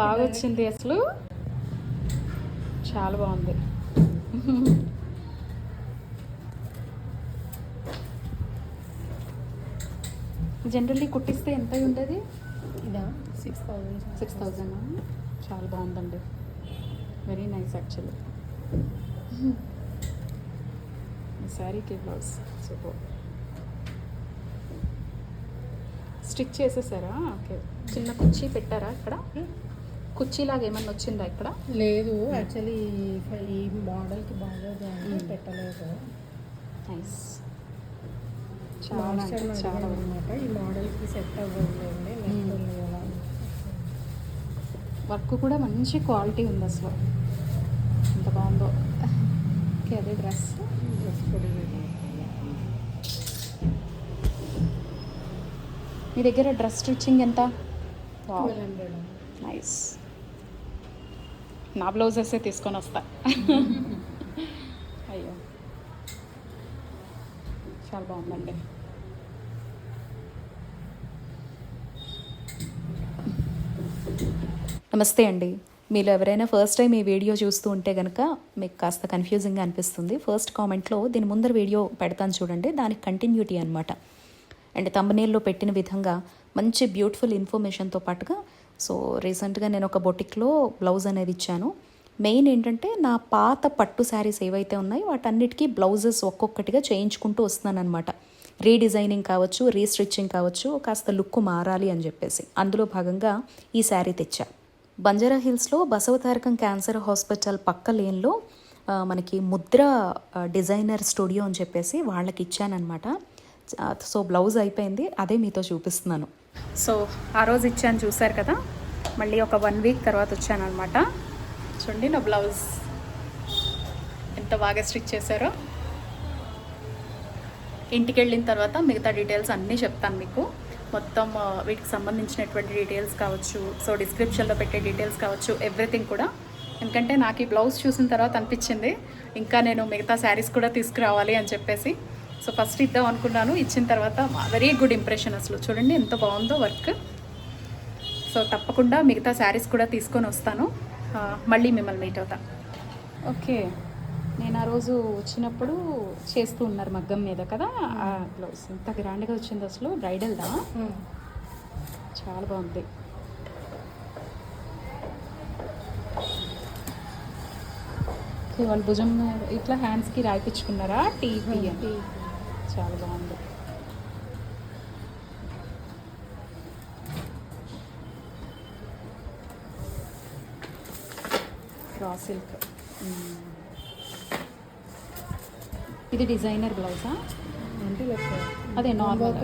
బాగా వచ్చింది అసలు. చాలా బాగుంది. జనరల్లీ కుట్టిస్తే ఎంత ఉంటుంది ఇదా సిక్స్ థౌజండ్ సిక్స్ థౌజండ్? చాలా బాగుందండి. Very nice actually. శారీకి బ్లౌజ్ సూపర్. స్టిచ్ చేసేసారా? ఓకే. చిన్న కుర్చీ పెట్టారా ఇక్కడ? కుర్చీలాగా ఏమన్నా వచ్చిందా ఇక్కడ? లేదు యాక్చువల్లీ ఈ మోడల్కి బాగా. పెట్టలేదు. నైస్. చాలా చాలా అనమాట ఈ మోడల్కి సెట్ అవ్వదండి Hmm. వర్క్ కూడా మంచి క్వాలిటీ ఉంది అసలు. ఎంత బాగుందో. ఓకే అదే డ్రెస్. మీ దగ్గర డ్రెస్ స్టిచ్చింగ్ ఎంత? నైస్. నా బ్లౌజెసే తీసుకొని వస్తా. అయ్యో. చాలా బాగుందండి. నమస్తే అండి. మీలో ఎవరైనా ఫస్ట్ టైం ఈ వీడియో చూస్తూ ఉంటే కనుక మీకు కాస్త కన్ఫ్యూజింగ్గా అనిపిస్తుంది. ఫస్ట్ కామెంట్లో దీని ముందర వీడియో పెడతాను చూడండి. దానికి కంటిన్యూటీ అనమాట అండ్ తమ్మనేల్లో పెట్టిన విధంగా మంచి బ్యూటిఫుల్ ఇన్ఫర్మేషన్తో పాటుగా సో రీసెంట్గా నేను ఒక బొటిక్లో బ్లౌజ్ అనేది ఇచ్చాను. మెయిన్ ఏంటంటే నా పాత పట్టు శారీస్ ఏవైతే ఉన్నాయో వాటన్నిటికీ బ్లౌజెస్ ఒక్కొక్కటిగా చేయించుకుంటూ వస్తున్నాను అనమాట రీడిజైనింగ్ కావచ్చు రీస్ట్రిచ్చింగ్ కావచ్చు కాస్త లుక్ మారాలి అని చెప్పేసి. అందులో భాగంగా ఈ శారీ తెచ్చా. బంజారా హిల్స్లో బసవతారకం క్యాన్సర్ హాస్పిటల్ పక్క లేన్లో మనకి ముద్ర డిజైనర్ స్టూడియో అని చెప్పేసి వాళ్ళకి ఇచ్చానమాట సో బ్లౌజ్ అయిపోయింది అదే మీతో చూపిస్తున్నాను. సో ఆ రోజు ఇచ్చాను చూసారు కదా? మళ్ళీ ఒక వన్ వీక్ తర్వాత వచ్చాను అనమాట చూడండి నా బ్లౌజ్ ఎంత బాగా స్టిచ్ చేశారో. ఇంటికి వెళ్ళిన తర్వాత మిగతా డీటెయిల్స్ అన్నీ చెప్తాను మీకు. మొత్తం వీటికి సంబంధించినటువంటి డీటెయిల్స్ కావచ్చు సో డిస్క్రిప్షన్లో పెట్టే డీటెయిల్స్ కావచ్చు ఎవ్రీథింగ్ కూడా. ఎందుకంటే నాకు ఈ బ్లౌజ్ చూసిన తర్వాత అనిపించింది ఇంకా నేను మిగతా శారీస్ కూడా తీసుకురావాలి అని చెప్పేసి. సో ఫస్ట్ ఇద్దాం అనుకున్నాను. ఇచ్చిన తర్వాత వెరీ గుడ్ ఇంప్రెషన్ అసలు. చూడండి ఎంత బాగుందో వర్క్ సో తప్పకుండా మిగతా శారీస్ కూడా తీసుకొని వస్తాను. మళ్ళీ మిమ్మల్ని మీట్ అవుతా. ఓకే. నేను ఆ రోజు వచ్చినప్పుడు చేస్తూ ఉన్నారు మగ్గం మీద కదా? ఆ బ్లౌజ్ ఎంత గ్రాండ్గా వచ్చింది అసలు. బ్రైడల్దా చాలా బాగుంది. వాళ్ళ భుజం ఇట్లా హ్యాండ్స్కి రాయిపించుకున్నారా? టీవీ అని? చాలా బాగుంది. రా సిల్క్ ఇది డిజైనర్ బ్లౌజా అదే నార్మల్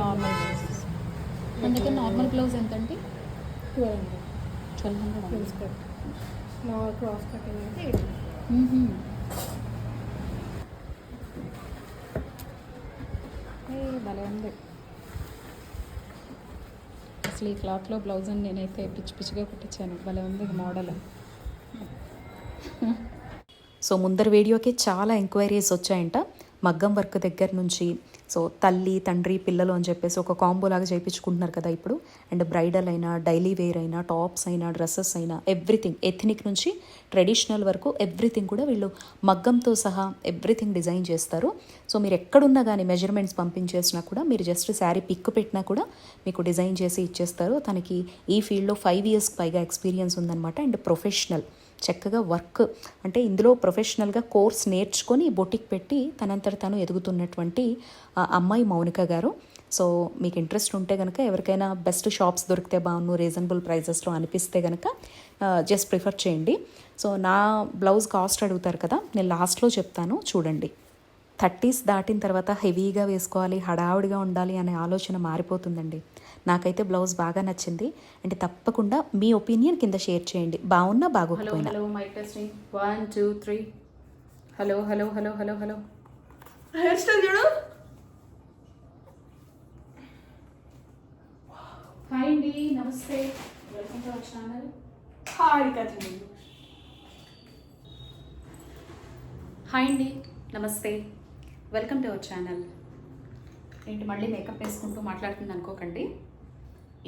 నార్మల్ బ్లౌజ్ అందుకే నార్మల్ బ్లౌజ్ ఎంత అండి twelve hundred twelve hundred cross cutting అయితే ఎయిట్ భలే ఉంది. అసలు ఈ క్లాత్లో బ్లౌజ్ అని నేనైతే పిచ్చి పిచ్చిగా కుట్టించాను. భలే ఉంది మోడల్. సో ముందర వీడియోకి చాలా ఎంక్వైరీస్ వచ్చాయంట. మగ్గం వర్క్ దగ్గర నుంచి సో తల్లి తండ్రి పిల్లలు అని చెప్పేసి ఒక కాంబో లాగా చేయించుకుంటున్నారు కదా ఇప్పుడు. అండ్ బ్రైడల్ అయినా డైలీ వేర్ అయినా టాప్స్ అయినా డ్రెస్సెస్ అయినా ఎవ్రీథింగ్ ఎథనిక్ నుంచి ట్రెడిషనల్ వరకు ఎవ్రీథింగ్ కూడా వీళ్ళు మగ్గంతో సహా ఎవ్రీథింగ్ డిజైన్ చేస్తారు. సో మీరు ఎక్కడున్నా కానీ మెజర్మెంట్స్ పంపించేసినా కూడా మీరు జస్ట్ శారీ పిక్ పెట్టినా కూడా మీకు డిజైన్ చేసి ఇచ్చేస్తారు. తనకి ఈ ఫీల్డ్లో ఫైవ్ ఇయర్స్ పైగా ఎక్స్పీరియన్స్ ఉందన్నమాట. అండ్ ప్రొఫెషనల్ చక్కగా వర్క్ అంటే ఇందులో ప్రొఫెషనల్గా కోర్స్ నేర్చుకొని బొటిక్ పెట్టి తనంతట తను ఎదుగుతున్నటువంటి అమ్మాయి మౌనిక గారు. సో మీకు ఇంట్రెస్ట్ ఉంటే కనుక ఎవరికైనా బెస్ట్ షాప్స్ దొరికితే బాగున్ను రీజనబుల్ ప్రైజెస్లో అనిపిస్తే కనుక జస్ట్ ప్రిఫర్ చేయండి. సో నా బ్లౌజ్ కాస్ట్ అడుగుతారు కదా నేను లాస్ట్లో చెప్తాను చూడండి. థర్టీస్ దాటిన తర్వాత హెవీగా వేసుకోవాలి హడావుడిగా ఉండాలి అనే ఆలోచన మారిపోతుందండి. నాకైతే బ్లౌజ్ బాగా నచ్చింది. అంటే తప్పకుండా మీ ఒపీనియన్ కింద షేర్ చేయండి. బాగున్నా బాగోకపోయినా. Hello testing one two three hello hello hello hello hello. Hair style చూడు. హాయ్ అండి నమస్తే welcome to our channel Harika hi అండి నమస్తే వెల్కమ్ టు అవర్ ఛానల్ ఏంటి మళ్ళీ మేకప్ వేసుకుంటూ మాట్లాడుతుంది అనుకోకండి.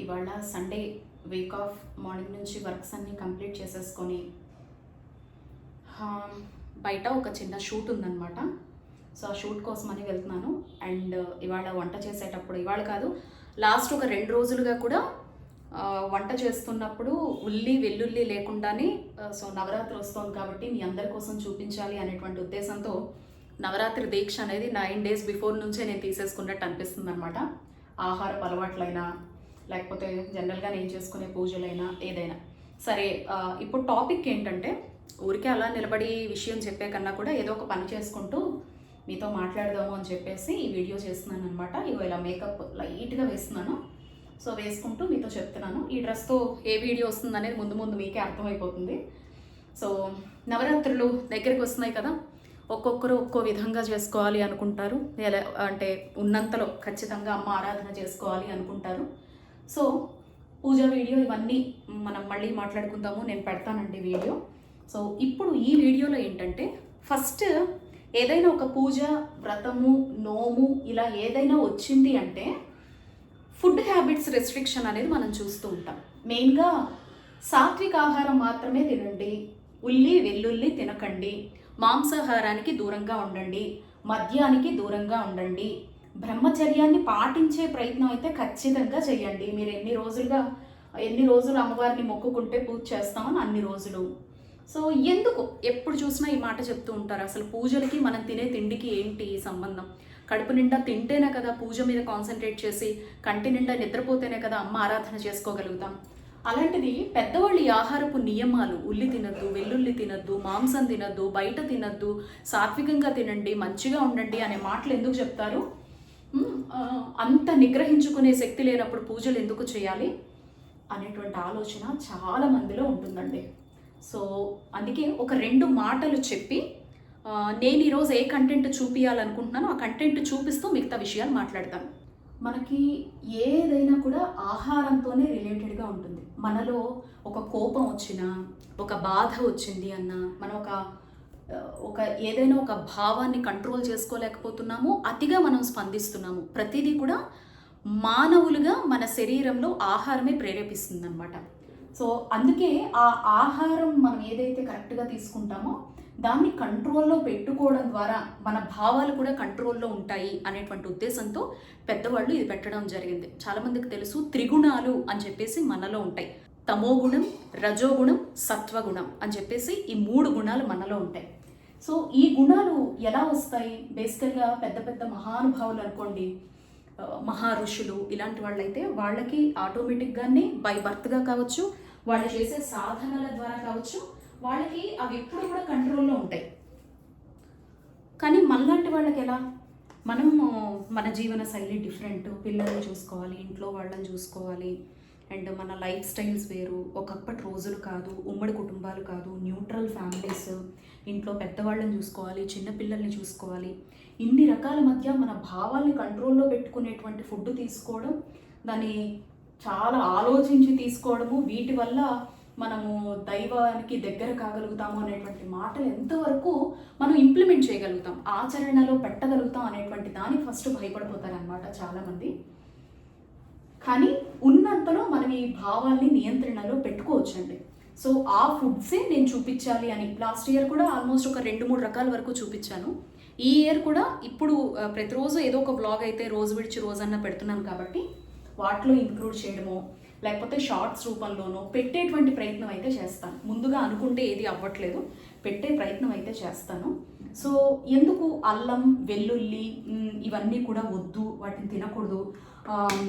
ఇవాళ సండే వీక్ ఆఫ్ మార్నింగ్ నుంచి వర్క్స్ అన్నీ కంప్లీట్ చేసేసుకొని um, బయట ఒక చిన్న షూట్ ఉందన్నమాట. సో ఆ షూట్ కోసమని వెళ్తున్నాను. అండ్ uh, ఇవాళ వంట చేసేటప్పుడు ఇవాళ కాదు లాస్ట్ ఒక రెండు రోజులుగా కూడా uh, వంట చేస్తున్నప్పుడు ఉల్లి వెల్లుల్లి లేకుండానే uh, సో నవరాత్రి వస్తుంది కాబట్టి మీ అందరి కోసం చూపించాలి అనేటువంటి ఉద్దేశంతో నవరాత్రి దీక్ష అనేది నైన్ డేస్ బిఫోర్ నుంచే నేను తీసేసుకున్నట్టు అనిపిస్తుంది అనమాట ఆహారపు అలవాట్లైనా లేకపోతే జనరల్గా నేను చేసుకునే పూజలైనా ఏదైనా. సరే ఇప్పుడు టాపిక్ ఏంటంటే ఊరికే అలా నిలబడి విషయం చెప్పే కన్నా కూడా ఏదో ఒక పని చేసుకుంటూ మీతో మాట్లాడదాము అని చెప్పేసి ఈ వీడియో చేస్తున్నాను అనమాట ఇగో ఇలా మేకప్ లైట్గా వేస్తున్నాను. సో వేసుకుంటూ మీతో చెప్తున్నాను. ఈ డ్రెస్తో ఏ వీడియో వస్తుంది అనేది ముందు ముందు మీకే అర్థమైపోతుంది. సో నవరాత్రులు దగ్గరికి వస్తున్నాయి కదా. ఒక్కొక్కరు ఒక్కో విధంగా చేసుకోవాలి అనుకుంటారు. ఎలా అంటే ఉన్నంతలో ఖచ్చితంగా అమ్మ ఆరాధన చేసుకోవాలి అనుకుంటారు. సో పూజ వీడియో ఇవన్నీ మనం మళ్ళీ మాట్లాడుకుందాము. నేను పెడతానండి వీడియో. సో ఇప్పుడు ఈ వీడియోలో ఏంటంటే ఫస్ట్ ఏదైనా ఒక పూజ వ్రతము నోము ఇలా ఏదైనా వచ్చింది అంటే ఫుడ్ హ్యాబిట్స్ రెస్ట్రిక్షన్ అనేది మనం చూస్తూ ఉంటాం. మెయిన్గా సాత్విక ఆహారం మాత్రమే తినండి. ఉల్లి వెల్లుల్లి తినకండి. మాంసాహారానికి దూరంగా ఉండండి. మద్యానికి దూరంగా ఉండండి. బ్రహ్మచర్యాన్ని పాటించే ప్రయత్నం అయితే ఖచ్చితంగా చేయండి. మీరు ఎన్ని రోజులుగా ఎన్ని రోజులు అమ్మవారిని మొక్కుకుంటే పూజ చేస్తామని అన్ని రోజులు. సో ఎందుకు ఎప్పుడు చూసినా ఈ మాట చెప్తూ ఉంటారు. అసలు పూజలకి మనం తినే తిండికి ఏంటి సంబంధం? కడుపు నిండా తింటేనే కదా పూజ మీద కాన్సన్ట్రేట్ చేసి కంటి నిండా నిద్రపోతేనే కదా అమ్మ ఆరాధన చేసుకోగలుగుతాం. అలాంటిది పెద్దవాళ్ళు ఈ ఆహారపు నియమాలు ఉల్లి తినద్దు వెల్లుల్లి తినద్దు మాంసం తినద్దు బయట తినద్దు సాత్వికంగా తినండి మంచిగా ఉండండి అనే మాటలు ఎందుకు చెప్తారు? అంత నిగ్రహించుకునే శక్తి లేనప్పుడు పూజలు ఎందుకు చేయాలి అనేటువంటి ఆలోచన చాలా మందిలో ఉంటుందండి. సో అందుకే ఒక రెండు మాటలు చెప్పి నేను ఈరోజు ఏ కంటెంట్ చూపించాలనుకుంటున్నానో ఆ కంటెంట్ చూపిస్తూ మిగతా విషయాలు మాట్లాడతాను. మనకి ఏదైనా కూడా ఆహారంతోనే రిలేటెడ్గా ఉంటుంది. మనలో ఒక కోపం వచ్చినా ఒక బాధ వచ్చింది అన్న మనం ఒక ఒక ఏదైనా ఒక భావాన్ని కంట్రోల్ చేసుకోలేకపోతున్నాము అతిగా మనం స్పందిస్తున్నాము. ప్రతిదీ కూడా మానవులుగా మన శరీరంలో ఆహారమే ప్రేరేపిస్తుంది అనమాట సో అందుకే ఆ ఆహారం మనం ఏదైతే కరెక్ట్గా తీసుకుంటామో దాన్ని కంట్రోల్లో పెట్టుకోవడం ద్వారా మన భావాలు కూడా కంట్రోల్లో ఉంటాయి అనేటువంటి ఉద్దేశంతో పెద్దవాళ్ళు ఇది పెట్టడం జరిగింది. చాలామందికి తెలుసు త్రిగుణాలు అని చెప్పేసి మనలో ఉంటాయి. తమోగుణం రజోగుణం సత్వగుణం అని చెప్పేసి ఈ మూడు గుణాలు మనలో ఉంటాయి. సో ఈ గుణాలు ఎలా వస్తాయి? బేసికల్గా పెద్ద పెద్ద మహానుభావులు అనుకోండి మహా ఋషులు ఇలాంటి వాళ్ళైతే వాళ్ళకి ఆటోమేటిక్గానే బై బర్త్గా కావచ్చు వాళ్ళు చేసే సాధనల ద్వారా కావచ్చు వాళ్ళకి అవి ఎప్పుడు కూడా కంట్రోల్లో ఉంటాయి. కానీ మనలాంటి వాళ్ళకి ఎలా? మనం మన జీవన శైలి డిఫరెంట్ పిల్లల్ని చూసుకోవాలి ఇంట్లో వాళ్ళని చూసుకోవాలి అండ్ మన లైఫ్ స్టైల్స్ వేరు. ఒకప్పటి రోజులు కాదు ఉమ్మడి కుటుంబాలు కాదు న్యూట్రల్ ఫ్యామిలీస్ ఇంట్లో పెద్దవాళ్ళని చూసుకోవాలి చిన్నపిల్లల్ని చూసుకోవాలి. ఇన్ని రకాల మధ్య మన భావాల్ని కంట్రోల్లో పెట్టుకునేటువంటి ఫుడ్ తీసుకోవడం దాన్ని చాలా ఆలోచించి తీసుకోవడము వీటి వల్ల మనము దైవానికి దగ్గర కాగలుగుతాము అనేటువంటి మాటలు ఎంతవరకు మనం ఇంప్లిమెంట్ చేయగలుగుతాం ఆచరణలో పెట్టగలుగుతాం అనేటువంటి దానికి ఫస్ట్ భయపడిపోతారనమాట చాలామంది. కానీ ఉన్నంతలో మనం ఈ భావాల్ని నియంత్రణలో పెట్టుకోవచ్చండి. సో ఆ ఫుడ్సే నేను చూపించాలి అని లాస్ట్ ఇయర్ కూడా ఆల్మోస్ట్ ఒక రెండు మూడు రకాల వరకు చూపించాను. ఈ ఇయర్ కూడా ఇప్పుడు ప్రతిరోజు ఏదో ఒక బ్లాగ్ అయితే రోజు విడిచి రోజన్నా పెడుతున్నాను కాబట్టి వాటిలో ఇంక్లూడ్ చేయడమో లేకపోతే షార్ట్స్ రూపంలోనో పెట్టేటువంటి ప్రయత్నం అయితే చేస్తాను. ముందుగా అనుకుంటే ఏది అవ్వట్లేదు పెట్టే ప్రయత్నం అయితే చేస్తాను. సో ఎందుకు అల్లం వెల్లుల్లి ఇవన్నీ కూడా వద్దు వాటిని తినకూడదు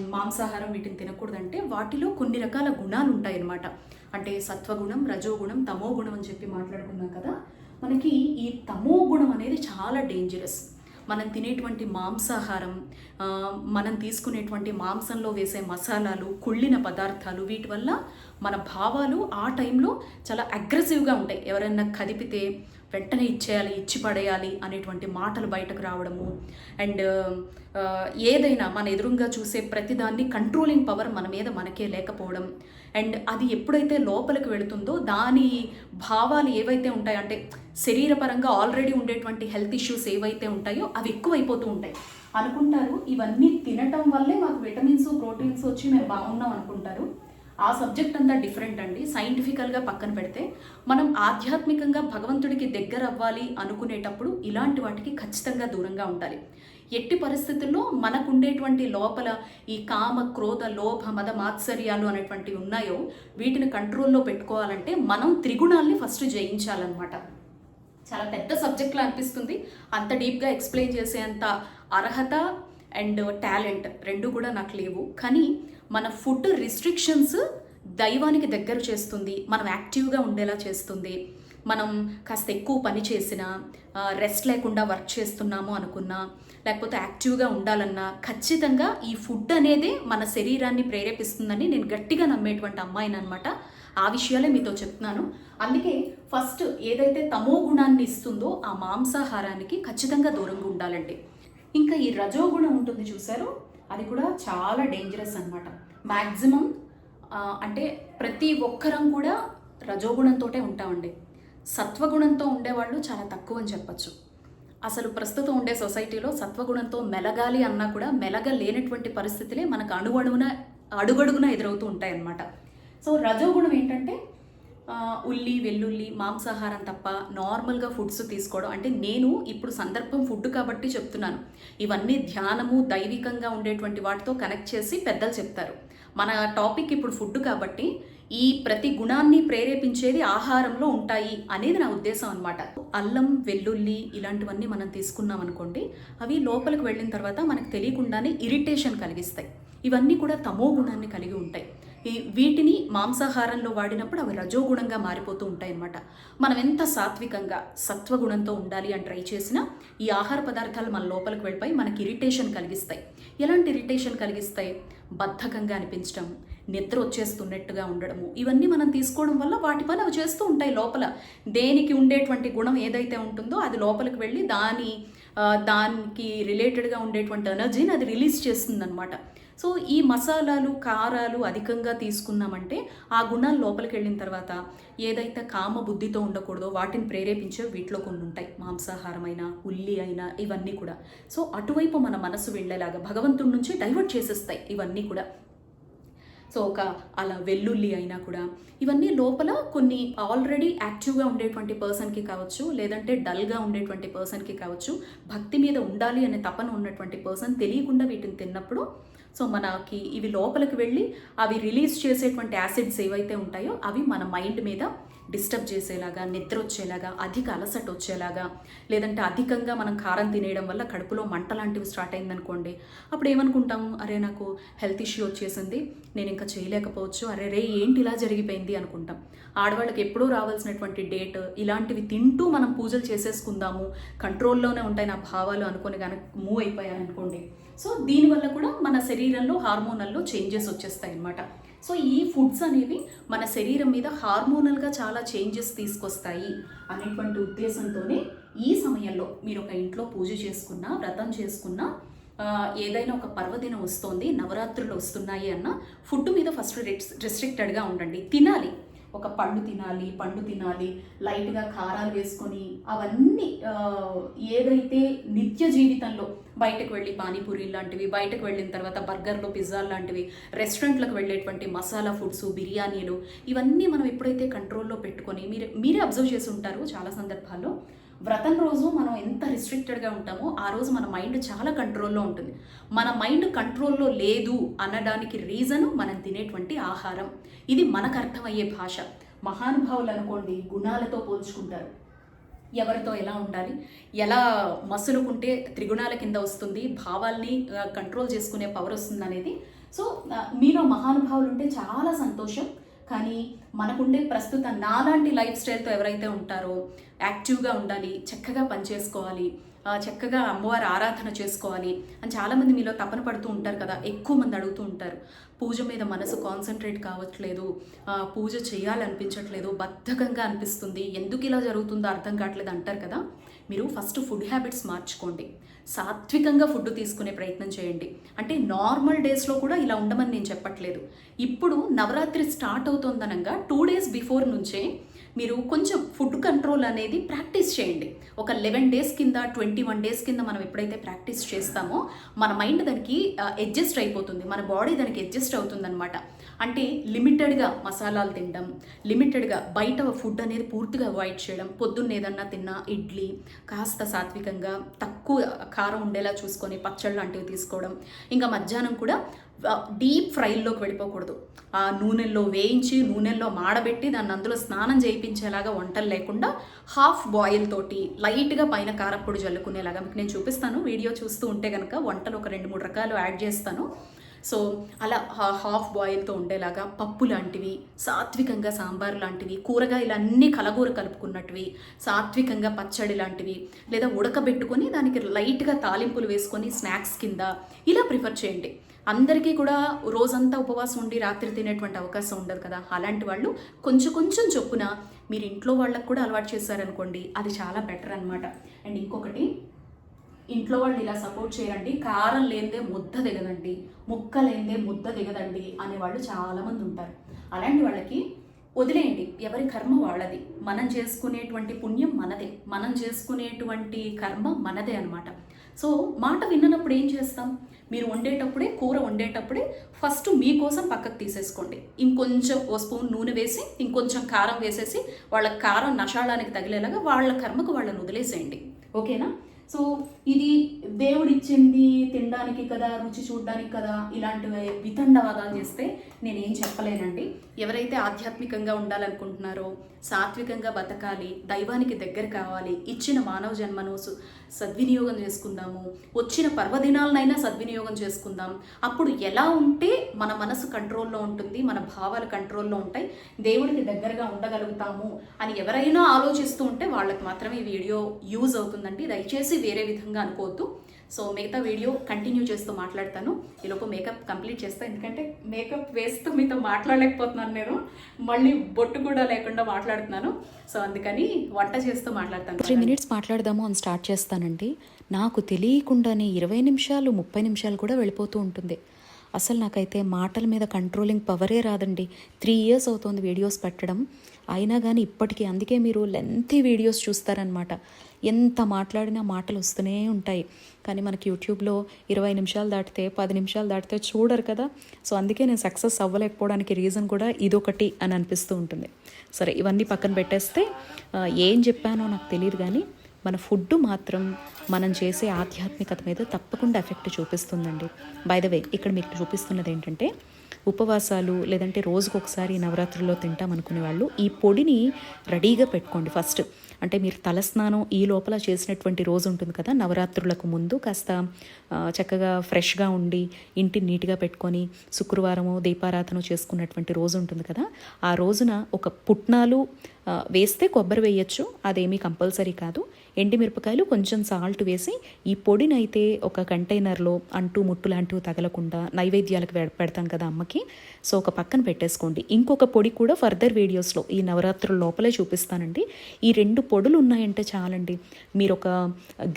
మాంసాహారం వీటిని తినకూడదు అంటే వాటిలో కొన్ని రకాల గుణాలు ఉంటాయి అన్నమాట అంటే సత్వగుణం రజోగుణం తమో గుణం అని చెప్పి మాట్లాడుకున్నాం కదా మనకి ఈ తమో గుణం అనేది చాలా డేంజరస్ మనం తినేటువంటి మాంసాహారం మనం తీసుకునేటువంటి మాంసంలో వేసే మసాలాలు కుళ్ళిన పదార్థాలు వీటి వల్ల మన భావాలు ఆ టైంలో చాలా అగ్రెసివ్గా ఉంటాయి. ఎవరైనా కదిపితే వెంటనే ఇచ్చేయాలి ఇచ్చి పడేయాలి అనేటువంటి మాటలు బయటకు రావడము. అండ్ ఏదైనా మన ఎదురుగా చూసే ప్రతిదాన్ని కంట్రోలింగ్ పవర్ మన మీద మనకే లేకపోవడం. అండ్ అది ఎప్పుడైతే లోపలికి వెళుతుందో దాని భావాలు ఏవైతే ఉంటాయో అంటే శరీరపరంగా ఆల్రెడీ ఉండేటువంటి హెల్త్ ఇష్యూస్ ఏవైతే ఉంటాయో అవి ఎక్కువైపోతూ ఉంటాయి. అనుకుంటారు ఇవన్నీ తినటం వల్లే మాకు విటమిన్స్ ప్రోటీన్స్ వచ్చి మేము బాగున్నాం అనుకుంటారు. ఆ సబ్జెక్ట్ అంతా డిఫరెంట్ అండి. సైంటిఫికల్గా పక్కన పెడితే మనం ఆధ్యాత్మికంగా భగవంతుడికి దగ్గర అవ్వాలి అనుకునేటప్పుడు ఇలాంటి వాటికి ఖచ్చితంగా దూరంగా ఉండాలి. ఎట్టి పరిస్థితుల్లో మనకు ఉండేటువంటి లోపల ఈ కామ క్రోధ లోభ మద మాత్సర్యాలు అనేటువంటివి ఉన్నాయో వీటిని కంట్రోల్లో పెట్టుకోవాలంటే మనం త్రిగుణాల్ని ఫస్ట్ జయించాలన్నమాట. చాలా పెద్ద సబ్జెక్ట్లో అనిపిస్తుంది. అంత డీప్గా ఎక్స్ప్లెయిన్ చేసేంత అర్హత అండ్ టాలెంట్ రెండు కూడా నాకు లేవు. కానీ మన ఫుడ్ రిస్ట్రిక్షన్స్ దైవానికి దగ్గర చేస్తుంది. మనం యాక్టివ్గా ఉండేలా చేస్తుంది. మనం కాస్త ఎక్కువ పని చేసినా రెస్ట్ లేకుండా వర్క్ చేస్తున్నాము అనుకున్నా లేకపోతే యాక్టివ్గా ఉండాలన్నా ఖచ్చితంగా ఈ ఫుడ్ అనేది మన శరీరాన్ని ప్రేరేపిస్తుందని నేను గట్టిగా నమ్మేటువంటి అమ్మాయిని అనమాట ఆ విషయాలే మీతో చెప్తున్నాను. అందుకే ఫస్ట్ ఏదైతే తమో గుణాన్ని ఇస్తుందో ఆ మాంసాహారానికి ఖచ్చితంగా దూరంగా ఉండాలండి ఇంకా ఈ రజోగుణం ఉంటుంది చూసారు అది కూడా చాలా డేంజరస్ అనమాట మ్యాక్సిమం అంటే ప్రతి ఒక్కరం కూడా రజోగుణంతోటే ఉంటామండి. సత్వగుణంతో ఉండేవాళ్ళు చాలా తక్కువ అని చెప్పచ్చు. అసలు ప్రస్తుతం ఉండే సొసైటీలో సత్వగుణంతో మెలగాలి అన్నా కూడా మెలగలేనటువంటి పరిస్థితులే మనకు అణువణువున అడుగడుగున ఎదురవుతూ ఉంటాయన్నమాట. సో రజోగుణం ఏంటంటే ఉల్లి వెల్లుల్లి మాంసాహారం తప్ప నార్మల్గా ఫుడ్స్ తీసుకోవడం. అంటే నేను ఇప్పుడు సందర్భం ఫుడ్ కాబట్టి చెప్తున్నాను. ఇవన్నీ ధ్యానము దైవికంగా ఉండేటువంటి వాటితో కనెక్ట్ చేసి పెద్దలు చెప్తారు. మన టాపిక్ ఇప్పుడు ఫుడ్ కాబట్టి ఈ ప్రతి గుణాన్ని ప్రేరేపించేది ఆహారంలో ఉంటాయి అనేది నా ఉద్దేశం అనమాట అల్లం వెల్లుల్లి ఇలాంటివన్నీ మనం తీసుకున్నాం అనుకోండి అవి లోపలికి వెళ్ళిన తర్వాత మనకు తెలియకుండానే ఇరిటేషన్ కలిగిస్తాయి. ఇవన్నీ కూడా తమో గుణాన్ని కలిగి ఉంటాయి. ఈ వీటిని మాంసాహారంలో వాడినప్పుడు అవి రజోగుణంగా మారిపోతూ ఉంటాయి అన్నమాట. మనం ఎంత సాత్వికంగా సత్వగుణంతో ఉండాలి అని ట్రై చేసినా ఈ ఆహార పదార్థాలు మన లోపలికి వెళ్ళిపోయి మనకి ఇరిటేషన్ కలిగిస్తాయి. ఎలాంటి ఇరిటేషన్ కలిగిస్తాయి? బద్ధకంగా అనిపించడం నిద్ర వచ్చేస్తున్నట్టుగా ఉండడము. ఇవన్నీ మనం తీసుకోవడం వల్ల వాటి పని అవి చేస్తూ ఉంటాయి లోపల. దేనికి ఉండేటువంటి గుణం ఏదైతే ఉంటుందో అది లోపలికి వెళ్ళి దాని దానికి రిలేటెడ్గా ఉండేటువంటి ఎనర్జీని అది రిలీజ్ చేస్తుంది సో ఈ మసాలాలు కారాలు అధికంగా తీసుకున్నామంటే ఆ గుణాలు లోపలికి వెళ్ళిన తర్వాత ఏదైతే కామ బుద్ధితో ఉండకూడదో వాటిని ప్రేరేపించే వీటిలో కొన్ని ఉంటాయి. మాంసాహారం అయినా ఉల్లి అయినా ఇవన్నీ కూడా. సో అటువైపు మన మనసు వెళ్ళేలాగా భగవంతుడి నుంచి డైవర్ట్ చేసేస్తాయి ఇవన్నీ కూడా. సో ఒక అలా వెల్లుల్లి అయినా కూడా. ఇవన్నీ లోపల కొన్ని ఆల్రెడీ యాక్టివ్గా ఉండేటువంటి పర్సన్కి కావచ్చు లేదంటే డల్గా ఉండేటువంటి పర్సన్కి కావచ్చు భక్తి మీద ఉండాలి అనే తపన ఉన్నటువంటి పర్సన్ తెలియకుండా వీటిని తిన్నప్పుడు సో మనకి ఇవి లోపలికి వెళ్ళి అవి రిలీజ్ చేసేటువంటి యాసిడ్స్ ఏవైతే ఉంటాయో అవి మన మైండ్ మీద డిస్టర్బ్ చేసేలాగా నిద్ర వచ్చేలాగా అధిక అలసట వచ్చేలాగా లేదంటే అధికంగా మనం కారం తినేయడం వల్ల కడుపులో మంట లాంటివి స్టార్ట్ అయిందనుకోండి అప్పుడు ఏమనుకుంటాం అరే నాకు హెల్త్ ఇష్యూ వచ్చేసింది నేను ఇంకా చేయలేకపోవచ్చు అరే రే ఏంటి ఇలా జరిగిపోయింది అనుకుంటాం. ఆడవాళ్ళకి ఎప్పుడూ రావాల్సినటువంటి డేట్ ఇలాంటివి తింటూ మనం పూజలు చేసేసుకుందాము కంట్రోల్లోనే ఉంటాయి నా భావాలు అనుకొని కనుక మూవ్ అయిపోయాను అనుకోండి సో దీనివల్ల కూడా మన శరీరంలో హార్మోనల్లో చేంజెస్ వచ్చేస్తాయి అన్నమాట సో ఈ ఫుడ్స్ అనేవి మన శరీరం మీద హార్మోనల్గా చాలా చేంజెస్ తీసుకొస్తాయి అనేటువంటి ఉద్దేశంతోనే ఈ సమయంలో మీరు ఒక ఇంట్లో పూజ చేసుకున్నా వ్రతం చేసుకున్నా ఏదైనా ఒక పర్వదినం వస్తోంది నవరాత్రులు వస్తున్నాయి అన్న ఫుడ్ మీద ఫస్ట్ రెస్ట్రిక్టెడ్గా ఉండండి. తినాలి. ఒక పండు తినాలి పండు తినాలి లైట్గా కారాలు వేసుకొని అవన్నీ ఏదైతే నిత్య జీవితంలో బయటకు వెళ్ళి పానీపూరి లాంటివి బయటకు వెళ్ళిన తర్వాత బర్గర్లు పిజ్జాలు లాంటివి రెస్టారెంట్లకు వెళ్ళేటువంటి మసాలా ఫుడ్స్ బిర్యానీలు ఇవన్నీ మనం ఎప్పుడైతే కంట్రోల్లో పెట్టుకొని మీరు మీరే అబ్జర్వ్ చేసి ఉంటారు చాలా సందర్భాల్లో. వ్రతం రోజు మనం ఎంత రిస్ట్రిక్టెడ్గా ఉంటామో ఆ రోజు మన మైండ్ చాలా కంట్రోల్లో ఉంటుంది. మన మైండ్ కంట్రోల్లో లేదు అనడానికి రీజను మనం తినేటువంటి ఆహారం. ఇది మనకు అర్థమయ్యే భాష. మహానుభావులు అనుకోండి గుణాలతో పోల్చుకుంటారు. ఎవరితో ఎలా ఉండాలి? ఎలా మసులుకుంటే త్రిగుణాల కింద వస్తుంది? భావాల్ని కంట్రోల్ చేసుకునే పవర్ వస్తుంది అనేది సో మీలో మహానుభావులు ఉంటే చాలా సంతోషం. కానీ మనకుండే ప్రస్తుత నాలాంటి లైఫ్ స్టైల్తో ఎవరైతే ఉంటారో యాక్టివ్గా ఉండాలి చక్కగా పనిచేసుకోవాలి చక్కగా అమ్మవారి ఆరాధన చేసుకోవాలి అని చాలామంది మీలో తపన పడుతూ ఉంటారు కదా ఎక్కువ మంది అడుగుతూ ఉంటారు. పూజ మీద మనసు కాన్సన్ట్రేట్ కావట్లేదు పూజ చేయాలనిపించట్లేదు బద్ధకంగా అనిపిస్తుంది ఎందుకు ఇలా జరుగుతుందో అర్థం కావట్లేదు అంటారు కదా. మీరు ఫస్ట్ ఫుడ్ హ్యాబిట్స్ మార్చుకోండి. సాత్వికంగా ఫుడ్ తీసుకునే ప్రయత్నం చేయండి. అంటే నార్మల్ డేస్లో కూడా ఇలా ఉండమని నేను చెప్పట్లేదు. ఇప్పుడు నవరాత్రి స్టార్ట్ అవుతోందనగా టూ డేస్ బిఫోర్ నుంచే మీరు కొంచెం ఫుడ్ కంట్రోల్ అనేది ప్రాక్టీస్ చేయండి. ఒక లెవెన్ డేస్ కింద ట్వంటీ వన్ డేస్ కింద మనం ఎప్పుడైతే ప్రాక్టీస్ చేస్తామో మన మైండ్ దానికి అడ్జస్ట్ అయిపోతుంది. మన బాడీ దానికి అడ్జస్ట్ అవుతుందన్నమాట. అంటే లిమిటెడ్గా మసాలాలు తినడం లిమిటెడ్గా బయట ఫుడ్ అనేది పూర్తిగా అవాయిడ్ చేయడం పొద్దున్న ఏదన్నా తిన్నా ఇడ్లీ కాస్త సాత్వికంగా తక్కువ కారం ఉండేలా చూసుకొని పచ్చళ్ళు లాంటివి తీసుకోవడం ఇంకా మధ్యాహ్నం కూడా డీప్ ఫ్రైల్లోకి వెళ్ళిపోకూడదు. ఆ నూనెల్లో వేయించి నూనెల్లో మాడబెట్టి దాన్ని అందులో స్నానం చేయించేలాగా వంటలు లేకుండా హాఫ్ బాయిల్ తోటి లైట్గా పైన కారప్పొడి జల్లుకునేలాగా మీకు నేను చూపిస్తాను. వీడియో చూస్తూ ఉంటే కనుక వంటలు ఒక రెండు మూడు రకాలు యాడ్ చేస్తాను. సో అలా హా- హాఫ్ బాయిల్తో ఉండేలాగా పప్పు లాంటివి సాత్వికంగా సాంబార్ లాంటివి కూరగాయలు అన్నీ కలగూర కలుపుకున్నట్టువి సాత్వికంగా పచ్చడి లాంటివి లేదా ఉడకబెట్టుకొని దానికి లైట్గా తాలింపులు వేసుకొని స్నాక్స్ కింద ఇలా ప్రిఫర్ చేయండి. అందరికీ కూడా రోజంతా ఉపవాసం ఉండి రాత్రి తినేటువంటి అవకాశం ఉండదు కదా. అలాంటి వాళ్ళు కొంచెం కొంచెం చొప్పున మీరు ఇంట్లో వాళ్ళకు కూడా అలవాటు చేశారనుకోండి అది చాలా బెటర్ అనమాట అండ్ ఇంకొకటి ఇంట్లో వాళ్ళు ఇలా సపోర్ట్ చేయరండి. కారం లేనిదే ముద్ద దిగదండి. ముక్క లేనిదే ముద్ద దిగదండి అనేవాళ్ళు చాలామంది ఉంటారు. అలాంటి వాళ్ళకి వదిలేయండి. ఎవరి కర్మ వాళ్ళది. మనం చేసుకునేటువంటి పుణ్యం మనదే. మనం చేసుకునేటువంటి కర్మ మనదే అనమాట సో మాట విన్నప్పుడు ఏం చేస్తాం? మీరు వండేటప్పుడే కూర వండేటప్పుడే ఫస్ట్ మీకోసం పక్కకు తీసేసుకోండి. ఇంకొంచెం ఓ స్పూన్ నూనె వేసి ఇంకొంచెం కారం వేసేసి వాళ్ళ కారం నషాళానికి తగిలేలాగా వాళ్ళ కర్మకు వాళ్ళని వదిలేసేయండి. ఓకేనా? సో ఇది దేవుడిచ్చింది తినడానికి కదా రుచి చూడడానికి కదా ఇలాంటివి వితండవాదాలు చేస్తే నేనేం చెప్పలేనండి. ఎవరైతే ఆధ్యాత్మికంగా ఉండాలనుకుంటున్నారో సాత్వికంగా బతకాలి దైవానికి దగ్గర కావాలి ఇచ్చిన మానవ జన్మను సద్వినియోగం చేసుకుందాము వచ్చిన పర్వదినాలనైనా సద్వినియోగం చేసుకుందాం. అప్పుడు ఎలా ఉంటే మన మనసు కంట్రోల్లో ఉంటుంది మన భావాలు కంట్రోల్లో ఉంటాయి దేవుడికి దగ్గరగా ఉండగలుగుతాము అని ఎవరైనా ఆలోచిస్తూ ఉంటే వాళ్ళకి మాత్రమే ఈ వీడియో యూజ్ అవుతుందండి. దయచేసి వేరే విధంగా అనుకోవద్దు. సో మిగతా వీడియో కంటిన్యూ చేస్తూ మాట్లాడతాను. ఈలోపు మేకప్ కంప్లీట్ చేస్తాను ఎందుకంటే మేకప్ వేస్తూ మీతో మాట్లాడలేకపోతున్నాను నేను. మళ్ళీ బొట్టు కూడా లేకుండా మాట్లాడుతున్నాను. సో అందుకని వంట చేస్తూ మాట్లాడతాను. త్రీ మినిట్స్ మాట్లాడదాము అని స్టార్ట్ చేస్తానండి. నాకు తెలియకుండానే ఇరవై నిమిషాలు ముప్పై నిమిషాలు కూడా వెళ్ళిపోతూ ఉంటుంది. అసలు నాకైతే మాటల మీద కంట్రోలింగ్ పవరే రాదండి. త్రీ ఇయర్స్ అవుతుంది వీడియోస్ పెట్టడం. అయినా కానీ ఇప్పటికీ అందుకే మీరు లెంతీ వీడియోస్ చూస్తారనమాట ఎంత మాట్లాడినా మాటలు వస్తూనే ఉంటాయి. కానీ మనకి యూట్యూబ్లో ఇరవై నిమిషాలు దాటితే పది నిమిషాలు దాటితే చూడరు కదా. సో అందుకే నేను సక్సెస్ అవ్వలేకపోవడానికి రీజన్ కూడా ఇదొకటి అని అనిపిస్తూ ఉంటుంది. సరే ఇవన్నీ పక్కన పెట్టేస్తే ఏం చెప్పానో నాకు తెలియదు కానీ మన ఫుడ్ మాత్రం మనం చేసే ఆధ్యాత్మికత మీద తప్పకుండా ఎఫెక్ట్ చూపిస్తుందండి. బై ద వే ఇక్కడ మీకు చూపిస్తున్నది ఏంటంటే ఉపవాసాలు లేదంటే రోజుకు ఒకసారి నవరాత్రుల్లో తింటాం అనుకునే వాళ్ళు ఈ పొడిని రెడీగా పెట్టుకోండి ఫస్ట్. అంటే మీరు తలస్నానం ఈ లోపల చేసినటువంటి రోజు ఉంటుంది కదా నవరాత్రులకు ముందు కాస్త చక్కగా ఫ్రెష్గా ఉండి ఇంటిని నీట్గా పెట్టుకొని శుక్రవారము దీపారాధన చేసుకున్నటువంటి రోజు ఉంటుంది కదా ఆ రోజున ఒక పుట్నాలు వేస్తే కొబ్బరి వేయచ్చు అదేమీ కంపల్సరీ కాదు. ఎండిమిరపకాయలు కొంచెం సాల్ట్ వేసి ఈ పొడిని అయితే ఒక కంటైనర్లో అంటూ ముట్టు లాంటివి తగలకుండా నైవేద్యాలకు పెడతాం కదా అమ్మకి. సో ఒక పక్కన పెట్టేసుకోండి. ఇంకొక పొడి కూడా ఫర్దర్ వీడియోస్లో ఈ నవరాత్రుల లోపలే చూపిస్తానండి. ఈ రెండు పొడులు ఉన్నాయంటే చాలండి. మీరు ఒక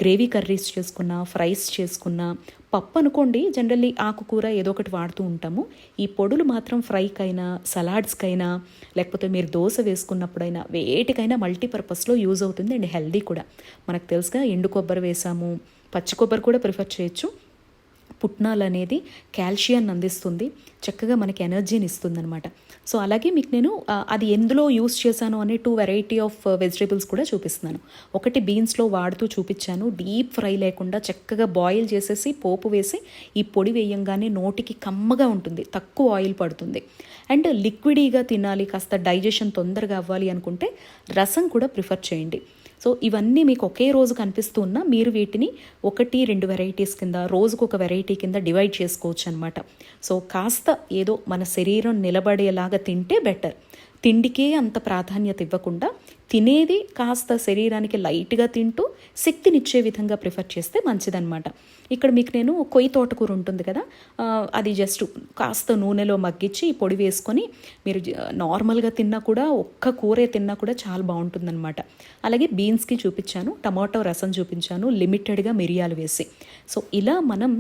గ్రేవీ కర్రీస్ చేసుకున్న ఫ్రైస్ చేసుకున్న పప్పు అనుకోండి జనరల్లీ ఆకుకూర ఏదో ఒకటి వాడుతూ ఉంటాము. ఈ పొడులు మాత్రం ఫ్రైకైనా సలాడ్స్కైనా లేకపోతే మీరు దోశ వేసుకున్నప్పుడైనా వేటికైనా మల్టీపర్పస్లో యూజ్ అవుతుంది అండ్ హెల్దీ కూడా. మనకు తెలుసుగా ఎండు కొబ్బరి వేసాము పచ్చి కొబ్బరి కూడా ప్రిఫర్ చేయొచ్చు. పుట్నాలు అనేది కాల్షియాన్ని అందిస్తుంది. చక్కగా మనకి ఎనర్జీని ఇస్తుంది అనమాట సో అలాగే మీకు నేను అది ఎందులో యూస్ చేశాను అనే టూ వెరైటీ ఆఫ్ వెజిటేబుల్స్ కూడా చూపిస్తున్నాను. ఒకటి బీన్స్లో వాడుతూ చూపించాను. డీప్ ఫ్రై లేకుండా చక్కగా బాయిల్ చేసేసి పోపు వేసి ఈ పొడి వేయంగానే నోటికి కమ్మగా ఉంటుంది. తక్కువ ఆయిల్ పడుతుంది. అండ్ లిక్విడీగా తినాలి కాస్త డైజెషన్ తొందరగా అవ్వాలి అనుకుంటే రసం కూడా ప్రిఫర్ చేయండి. సో ఇవన్నీ మీకు ఒకే రోజు కనిపిస్తున్నా మీరు వీటిని ఒకటి రెండు వెరైటీస్ కింద రోజుకు ఒక వెరైటీ కింద డివైడ్ చేసుకోవచ్చు అనమాట సో కాస్త ఏదో మన శరీరం నిలబడేలాగా తింటే బెటర్ తిండికే అంత ప్రాధాన్యత ఇవ్వకుండా తినేది కాస్త శరీరానికి లైట్గా తింటూ శక్తినిచ్చే విధంగా ప్రిఫర్ చేస్తే మంచిదన్నమాట. ఇక్కడ మీకు నేను కొయ్యి తోటకూర ఉంటుంది కదా అది జస్ట్ కాస్త నూనెలో మగ్గించి పొడి వేసుకొని మీరు నార్మల్గా తిన్నా కూడా ఒక్క కూరే తిన్నా కూడా చాలా బాగుంటుందన్నమాట. అలాగే బీన్స్కి చూపించాను టమాటో రసం చూపించాను లిమిటెడ్గా మిరియాలు వేసి. సో ఇలా మనం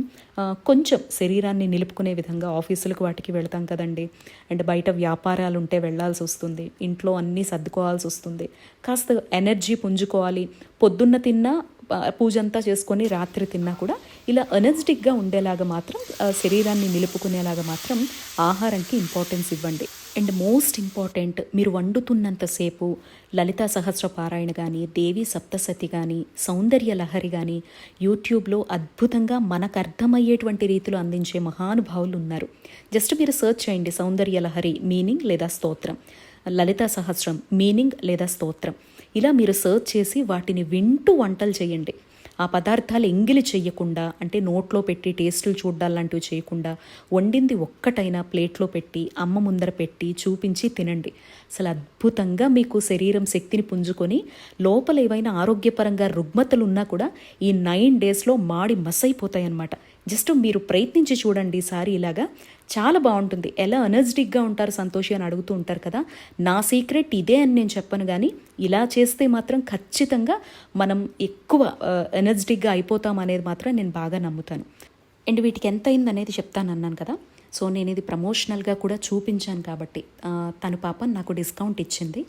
కొంచెం శరీరాన్ని నిలుపుకునే విధంగా ఆఫీసులకు వాటికి వెళ్తాం కదండి. అండ్ బయట వ్యాపారాలు ఉంటే వెళ్ళాల్సి వస్తుంది ఇంట్లో అన్నీ సర్దుకోవాల్సి వస్తుంది కాస్త ఎనర్జీ పుంజుకోవాలి. పొద్దున్న తిన్నా పూజంతా పూజ అంతా చేసుకొని రాత్రి తిన్నా కూడా ఇలా ఎనర్జెటిక్గా ఉండేలాగా మాత్రం శరీరాన్ని నిలుపుకునేలాగా మాత్రం ఆహారంకి ఇంపార్టెన్స్ ఇవ్వండి. అండ్ మోస్ట్ ఇంపార్టెంట్ మీరు వండుతున్నంతసేపు లలితా సహస్ర పారాయణ కానీ దేవి సప్తసతి కానీ సౌందర్య లహరి కానీ యూట్యూబ్లో అద్భుతంగా మనకు అర్థమయ్యేటువంటి రీతిలో అందించే మహానుభావులు ఉన్నారు. జస్ట్ మీరు సెర్చ్ చేయండి సౌందర్య లహరి మీనింగ్ లేదా స్తోత్రం. లలిత సహస్రం మీనింగ్ లేదా స్తోత్రం. ఇలా మీరు సర్చ్ చేసి వాటిని వింటూ వంటలు చేయండి. ఆ పదార్థాలు ఎంగిలి చేయకుండా అంటే నోట్లో పెట్టి టేస్టులు చూడ్డాలు లాంటివి చేయకుండా వండింది ఒక్కటైనా ప్లేట్లో పెట్టి అమ్మ ముందర పెట్టి చూపించి తినండి. అసలు అద్భుతంగా మీకు శరీరం శక్తిని పుంజుకొని లోపల ఏవైనా ఆరోగ్యపరంగా రుగ్మతలు ఉన్నా కూడా ఈ నైన్ డేస్లో మాడి మసైపోతాయి అన్నమాట జస్ట్ మీరు ప్రయత్నించి చూడండి ఈసారి ఇలాగా. చాలా బాగుంటుంది. ఎలా ఎనర్జెటిక్గా ఉంటారు సంతోషి అని అడుగుతూ ఉంటారు కదా. నా సీక్రెట్ ఇదే అని నేను చెప్పను కానీ ఇలా చేస్తే మాత్రం ఖచ్చితంగా మనం ఎక్కువ ఎనర్జెటిక్గా అయిపోతాం అనేది మాత్రం నేను బాగా నమ్ముతాను. అండ్ వీటికి ఎంత అయింది అనేది చెప్తాను అన్నాను కదా. సో నేను ఇది ప్రమోషనల్గా కూడా చూపించాను కాబట్టి తను పాపం నాకు డిస్కౌంట్ ఇచ్చింది.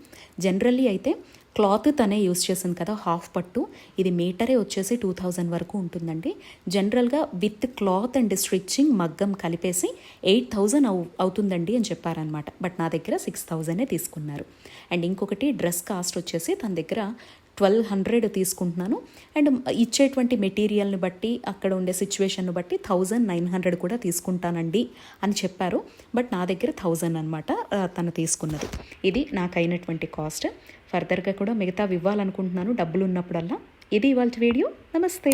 జనరల్లీ అయితే క్లాత్ తనే యూస్ చేసింది కదా హాఫ్ పట్టు. ఇది మీటరే వచ్చేసి టూ థౌజండ్ వరకు ఉంటుందండి. జనరల్గా విత్ క్లాత్ అండ్ స్టిచ్చింగ్ మగ్గం కలిపేసి ఎయిట్ థౌజండ్ అవు అవుతుందండి అని చెప్పారనమాట బట్ నా దగ్గర సిక్స్ థౌజండే తీసుకున్నారు. అండ్ ఇంకొకటి డ్రెస్ కాస్ట్ వచ్చేసి తన దగ్గర ట్వెల్వ్ హండ్రెడ్ తీసుకుంటున్నాను. అండ్ ఇచ్చేటువంటి మెటీరియల్ని బట్టి అక్కడ ఉండే సిచ్యువేషన్ను బట్టి థౌజండ్ నైన్ హండ్రెడ్ కూడా తీసుకుంటానండి అని చెప్పారు. బట్ నా దగ్గర థౌజండ్ అనమాట తను తీసుకున్నది. ఇది నాకు అయినటువంటి కాస్ట్. ఫర్దర్గా కూడా మిగతా ఇవ్వాలనుకుంటున్నాను డబ్బులు ఉన్నప్పుడల్లా ఇది ఇవాళ వీడియో. నమస్తే.